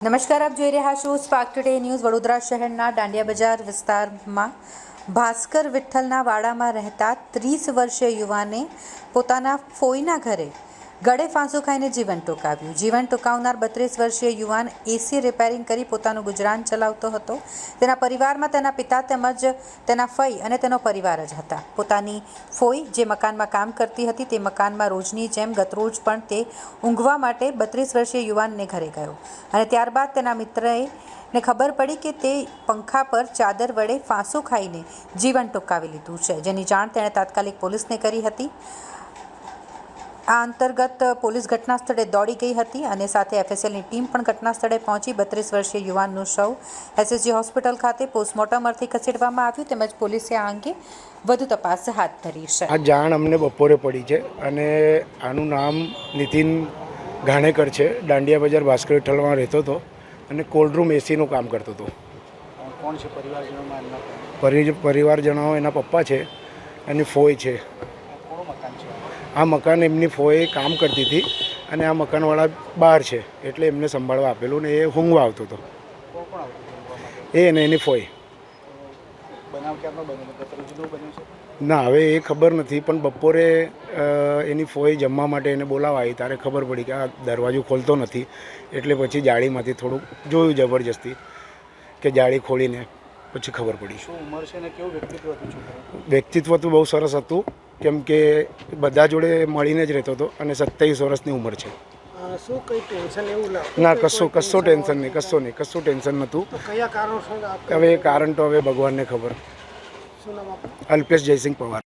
નમસ્કાર, આપ જોઈ રહ્યા છો સ્પાર્ક ટુડે ન્યૂઝ વડોદરા શહેરના દાંડિયા બજાર વિસ્તારમાં. ભાસ્કર વિઠ્ઠલના વાડામાં રહેતા ત્રીસ વર્ષીય યુવાને પોતાના ફોઈના ઘરે ગળે ફાંસો ખાઈને જીવન ટૂંકાવ્યું. જીવન ટૂંકાવનાર બત્રીસ વર્ષીય યુવાન એસી રિપેરિંગ કરી પોતાનું ગુજરાન ચલાવતો હતો. તેના પરિવારમાં તેના પિતા તેમજ તેના ફઈ અને તેનો પરિવાર જ હતા. પોતાની ફોઈ જે મકાનમાં કામ કરતી હતી તે મકાનમાં રોજની જેમ ગતરોજ પણ તે ઊંઘવા માટે બત્રીસ વર્ષીય યુવાનને ઘરે ગયો. અને ત્યારબાદ તેના મિત્રએ ને ખબર પડી કે તે પંખા પર ચાદર વડે ફાંસો ખાઈને જીવન ટૂંકાવી લીધું છે. જેની જાણ તેણે તાત્કાલિક પોલીસને કરી હતી. આ અંતર્ગત પોલીસ ઘટના સ્થળે દોડી ગઈ હતી અને સાથે એફએસએલની ટીમ પણ ઘટના સ્થળે પહોંચી બત્રીસ વર્ષીય યુવાનનું શવ એસએસજી હોસ્પિટલ ખાતે પોસ્ટમોર્ટમ અર્થે ખસેડવામાં આવ્યું તેમજ પોલીસે આ અંગે વધુ તપાસ હાથ ધરી છે. આ જાણ અમને બપોરે પડી છે અને આનું નામ નીતિન ઘાણેકર છે. દાંડિયા બજાર ભાસ્કર વિઠ્ઠલમાં રહેતો હતો અને કોલ્ડરૂમ એસીનું કામ કરતો હતો. કોણ છે પરિવારજનોમાં પરિવારજનો એના પપ્પા છે અને ફોય છે. આ મકાન એમની ફોએ કામ કરતી હતી અને આ મકાનવાળા બહાર છે એટલે એમને સંભાળવા આપેલું ને એ હુંગવા આવતો હતો. એ અને એની ફોઈ ના હવે એ ખબર નથી પણ બપોરે એની ફોઈ જમવા માટે એને બોલાવા આવી ત્યારે ખબર પડી કે આ દરવાજો ખોલતો નથી એટલે પછી જાળીમાંથી થોડુંક જોયું જબરજસ્તી કે જાળી ખોલીને પછી ખબર પડી. શું ઉંમર છે ને કેવું વ્યક્તિત્વ હતું વ્યક્તિત્વ તો બહુ સરસ હતું કેમ કે બધા જોડે મળીને જ રહેતો હતો અને સત્તાવીસ વર્ષની ઉંમર છે. શું કઈ ટેન્શન એવું ના કશું કશું ટેન્શન નહીં કશું નહીં કશું ટેન્શન નહોતું. કયા હવે કારણ તો હવે ભગવાનને ખબર. અલ્પેશ જયસિંહ પવાર.